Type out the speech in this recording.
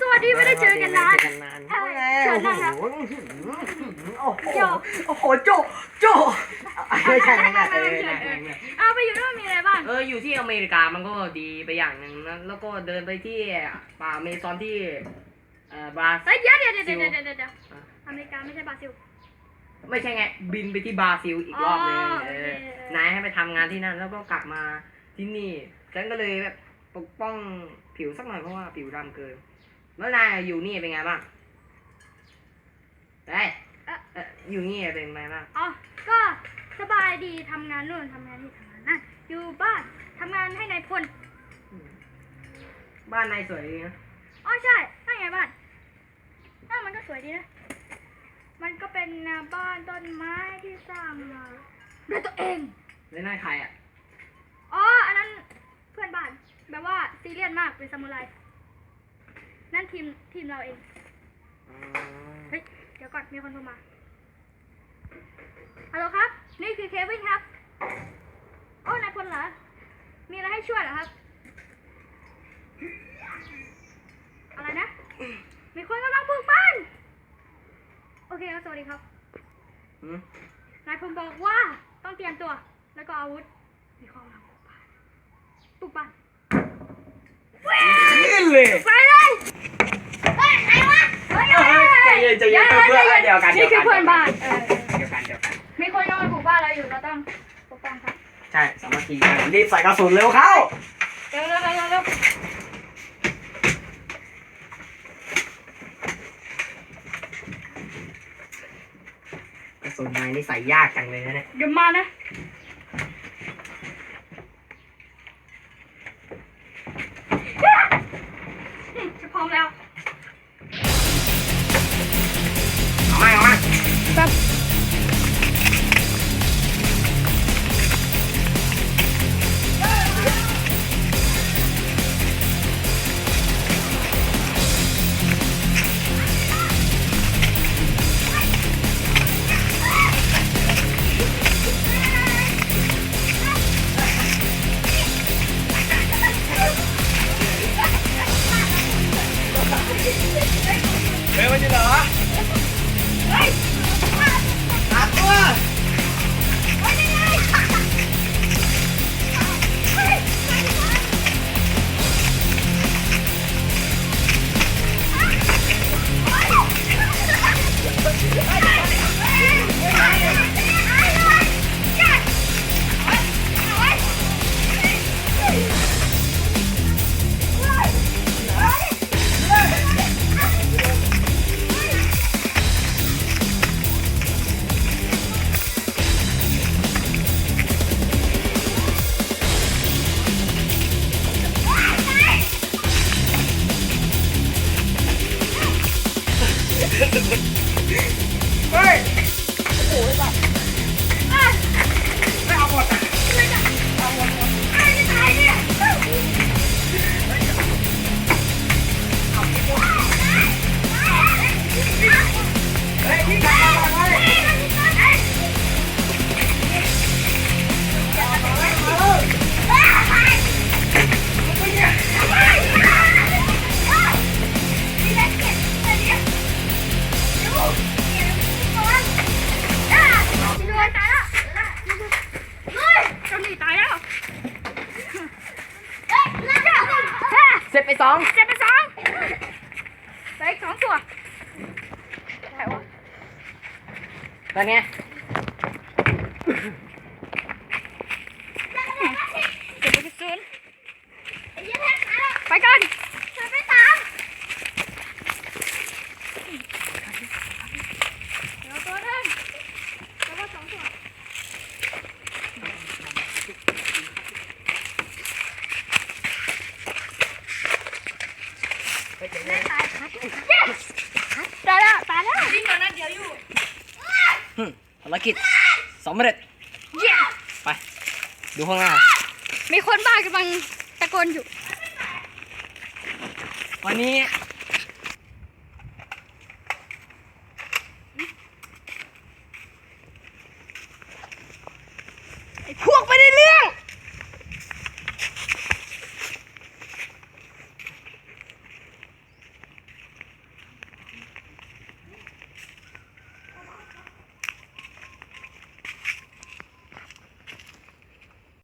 สวัสดีไม่ได้เจอกันนานเจอกันนานใช่โอ้เชิญนั่งครับโหโอ้โหโจ้โอ้โหโจโจไม่ใช่ไม่ใช่เออเชิญเอเอออเออเอาไปอยู่นู่นมีอะไรบ้าง เอออยู่ที่อเมริกามันก็ดีไปอย่างหนึ่งนะแล้วก็เดินไปที่ป่าอเมซอนที่เอ่อบราซิเฮ้ยล เดี๋ยวเดี๋ยวเดี๋ยวเดี๋ยวเดี๋ยวเดี๋ยวอะอเมริกาไม่ใช่บราซิล ไม่ใช่ไงบินไปที่บราซิลอีกรอบหนึงอ๋อเอโอเค อนายให้ไปทำงานที่นั่น แล้วก็กลับมาที่นี่ฉันก็เลยแบบปกป้องผิวสักหน่อยเพราะว่าผิวดำเกิน แล้วนายอยู่นี่เป็นไงบ้างเฮ้ยเอ๊ะเอ่ออยู่นี่เป็นไงบ้างอ๋อ ก็สบายดีทำงานนู่นทำงานนี่ทำงานนั่นอยู่บ้านทำงานให้นายพลบ้านนายสวยดีนะอ๋อใช่นั่นไงบ้านน่ามันก็สวยดีนะ มันก็เป็นบ้านต้นไม้ที่สร้างมาด้วยตัวเอง แล้วนายใครอะอ๋อ อันนั้นเพื่อนบ้านแบบว่าซีเรียสมากเป็นซามูไร นั่นทีมทีมเราเองอ๋อเฮ้ย เดี๋ยวก่อน มีคนโทรมา ฮัลโหลครับ นี่คือเควินครับ โอ้ นายพลเหรอ มีอะไรให้ช่วยเหรอครับ อะไรนะ มีคนกำลังปลูกบ้าน โอเคครับ สวัสดีครับหืมนายพลบอกว่าต้องเตรียมตัว แล้วก็อาวุธ มีคนกำลังปลูกบ้านปลูกบ้านขึ้นเลย ไปเลยเฮ้ย ใครวะเยเฮ้ยใจเย็นใจเย็นเพื่อนเดียวกันนี่คือเพื่อนบ้านเออเดียวกันเดียวกัน มีคนกำลังปลูกบ้านเราอยู่เราต้องปกป้องครับใช่สามัคคีกันรีบใส่กระสุนเร็วเข้า เร็วเร็วเร็วเร็วเร็วกระสุนนายนี่ใส่ยากจังเลยนะเนี่ยเดี๋ยวมานะ ยครับ yes ตายแล้วตายแล้ววิ่งมานัดเดียวอยู่ หึ ภารกิจสำเร็จ yes ไป ดูข้างหน้า มีคนบ้ากำลังตะโกนอยู่ วันนี้